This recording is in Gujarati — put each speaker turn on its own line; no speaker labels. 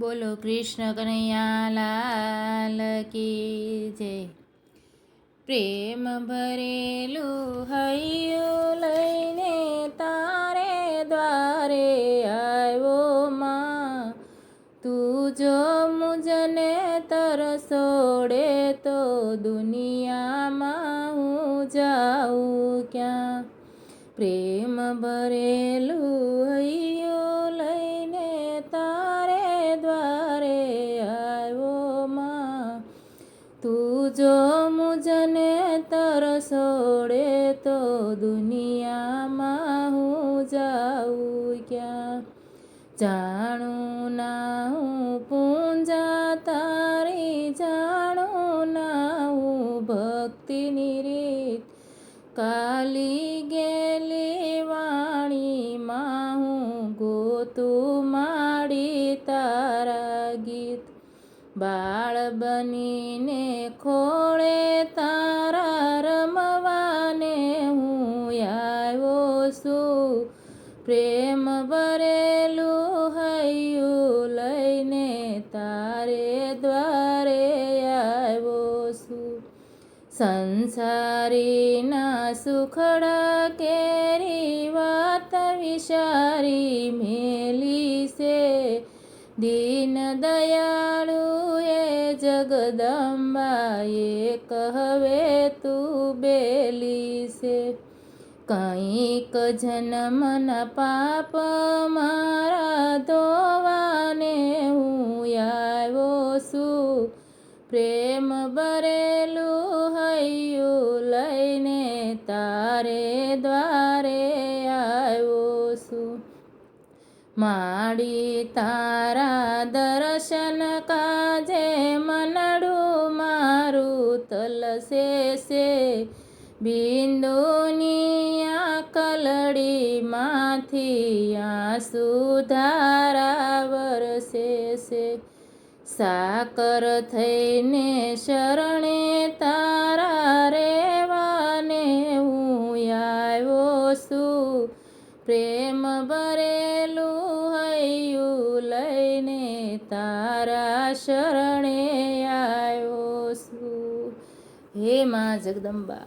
બોલો કૃષ્ણ કનૈયા લાલ કી જય. પ્રેમ ભરેલું હૈયું લઈને તારે દ્વારે આવ્યો માં. તું જો મુજને તરસોડે તો દુનિયામાં હું જાઉં ક્યાં? પ્રેમ ભરેલું હૈયું જો મુજને તરસોડે તો દુનિયામાં હું જાઉં ક્યાં? જાણું ના હું પૂંજા તારી, જાણું ના હું ભક્તિની રીત. કાલી ગેલી બાળ બનીને ખોળે તારા રમવાને હું આવ્યો છું. પ્રેમ ભરેલું હૈયું લઈને તારે દ્વારે આવ્યો છું. સંસારીના સુખડા કેરી વાત વિચારી મેલી છે. દીન દયાળુ જગદંબાએ કહવે તું બેલી છે કંઈક જન્મના પાપ મારા ધોવાને હું આવ્યો છું. પ્રેમ ભરેલું હૈયું લઈને તારે દ્વારે આવ્યો છું. માડી તારા દર્શન કાજે છે બિંદુની આ કલડીમાંથી આંસુ ધારા વરસે છે સાકર થઈને શરણે તારા રેવાને હું આવ્યો છું પ્રેમ ભરેલું હૈયું લઈને તારા શરણે આવ્યો છું હે માં જગદંબા.